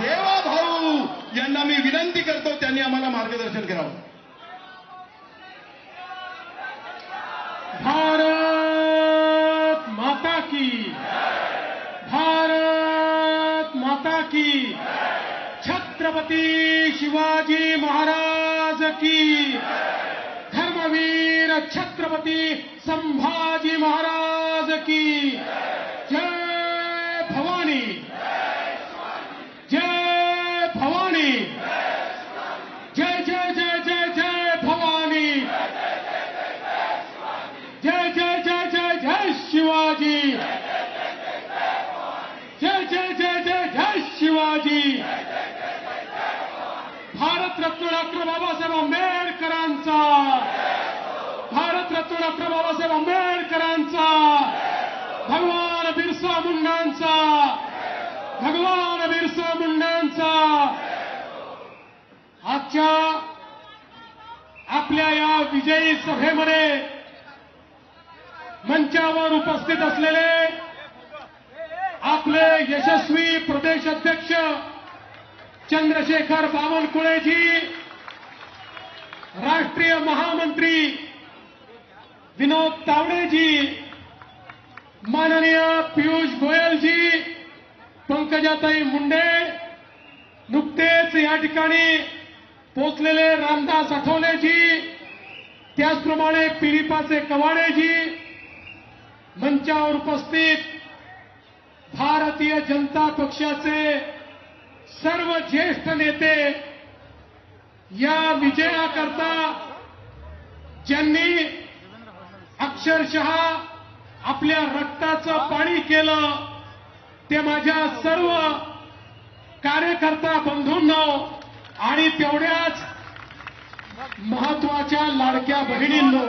देवा भाऊ मी विनंती करतो, त्यांनी आम्हाला मार्गदर्शन करावं. भारत माता की भारत माता की छत्रपती शिवाजी महाराज की धर्मवीर छत्रपती संभाजी महाराज की भारतरत्न डॉक्टर बाबासाहेब आंबेडकरांचा. भारतरत्न डॉक्टर बाबासाहेब आंबेडकरांचा. भगवान बिरसा मुंडांचा. भगवान बिरसा मुंडांचा. आजच्या आपल्या या विजयी सभेमध्ये मंचावर उपस्थित असलेले आपले यशस्वी प्रदेश अध्यक्ष चंद्रशेखर बावनकुळेजी राष्ट्रीय महामंत्री विनोद तावडेजी माननीय पियुष गोयलजी पंकजाताई मुंडे नुकतेच या ठिकाणी पोचलेले रामदास आठवलेजी त्याचप्रमाणे पिरिपाचे कवाडेजी मंचावर उपस्थित भारतीय जनता पक्षाचे सर्व ज्येष्ठ नेते या विजयाकरता ज्यांनी अक्षरशः आपल्या रक्ताचं पाणी केलं ते माझ्या सर्व कार्यकर्ता बंधूंनो आणि तेवढ्याच महत्त्वाच्या लाडक्या बहिणींनो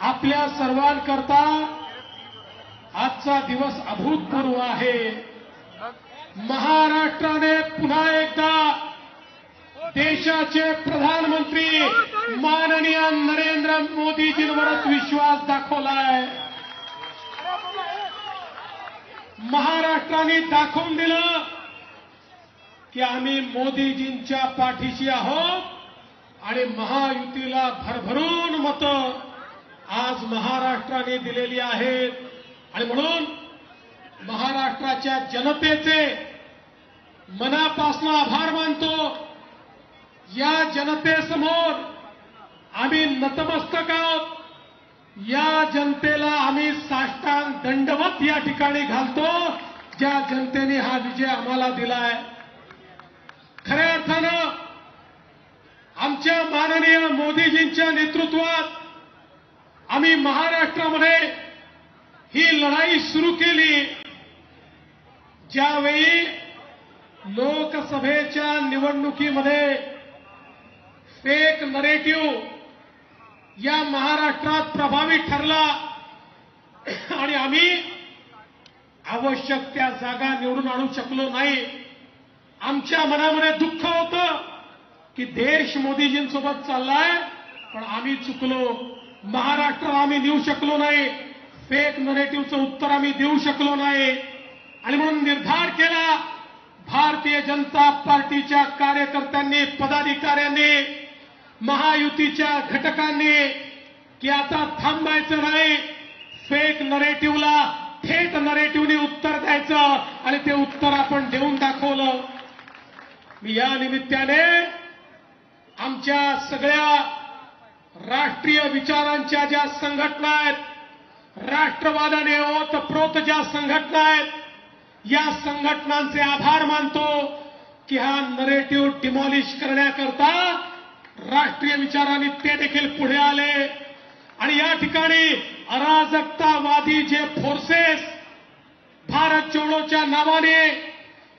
आपल्या सर्वांकरता आजचा दिवस अभूतपूर्व आहे. महाराष्ट्राने पुन्हा एकदा देशाचे प्रधानमंत्री माननीय नरेंद्र मोदीजींवरच विश्वास दाखवलाय. महाराष्ट्राने दाखवून दिलं की आम्ही मोदीजींच्या पाठीशी आहोत आणि महायुतीला भरभरून मतं आज महाराष्ट्राने दिलेली आहेत. आणि म्हणून महाराष्ट्राच्या जनतेचे मनापासून आभार मानतो. या जनतेसमोर आम्ही नतमस्तक आहोत. या जनतेला आम्ही साष्टांग दंडवत या ठिकाणी घालतो. ज्या जनतेने हा विजय आम्हाला दिलाय. खऱ्या अर्थानं आमच्या माननीय मोदीजींच्या नेतृत्वात आम्ही महाराष्ट्रामध्ये ही लढाई सुरू केली. ज्यावेळी लोकसभेच्या निवडणुकीमध्ये फेक नरेटिव्ह या महाराष्ट्रात प्रभावी ठरला. आणि आम्ही आवश्यक त्या जागा निवडून आणू शकलो नाही. आमच्या मनामध्ये दुःख होतं की देश मोदीजींसोबत चाललाय पण आम्ही चुकलो. महाराष्ट्र आम्ही देऊ शकलो नाही. फेक नरेटिव्हचं उत्तर आम्ही देऊ शकलो नाही. आणि म्हणून निर्धार केला भारतीय जनता पार्टीच्या कार्यकर्त्यांनी पदाधिकाऱ्यांनी महायुतीच्या घटकांनी की आता थांबायचं नाही फेक नरेटिव्हला थेट नरेटिव्हनी उत्तर द्यायचं आणि ते उत्तर आपण देऊन दाखवलं. मी या निमित्ताने आमच्या सगळ्या राष्ट्रीय विचारांच्या ज्या संघटना आहेत राष्ट्रवादाने ओतप्रोत ज्या संघटना आहेत या संघटनांचे आभार मानतो की हा नरेटिव्ह डिमॉलिश करण्याकरता राष्ट्रीय विचाराने ते देखील पुढे आले. आणि या ठिकाणी अराजकतावादी जे फोर्सेस भारत जोडोच्या नावाने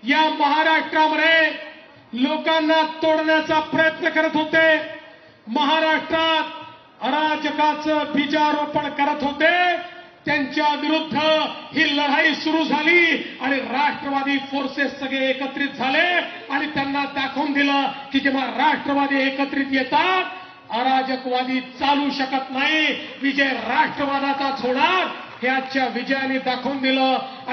या महाराष्ट्रामध्ये लोकांना तोडण्याचा प्रयत्न करत होते. महाराष्ट्रात अराजकाचं बीजारोपण करत होते. त्यांच्या विरुद्ध ही लढाई सुरू झाली आणि राष्ट्रवादी फोर्सेस सगळे एकत्रित झाले आणि त्यांना दाखवून दिलं की जेव्हा राष्ट्रवादी एकत्रित येतात अराजकवादी चालू शकत नाही. विजय राष्ट्रवादाचा होणार हे आजच्या विजयाने दाखवून दिलं.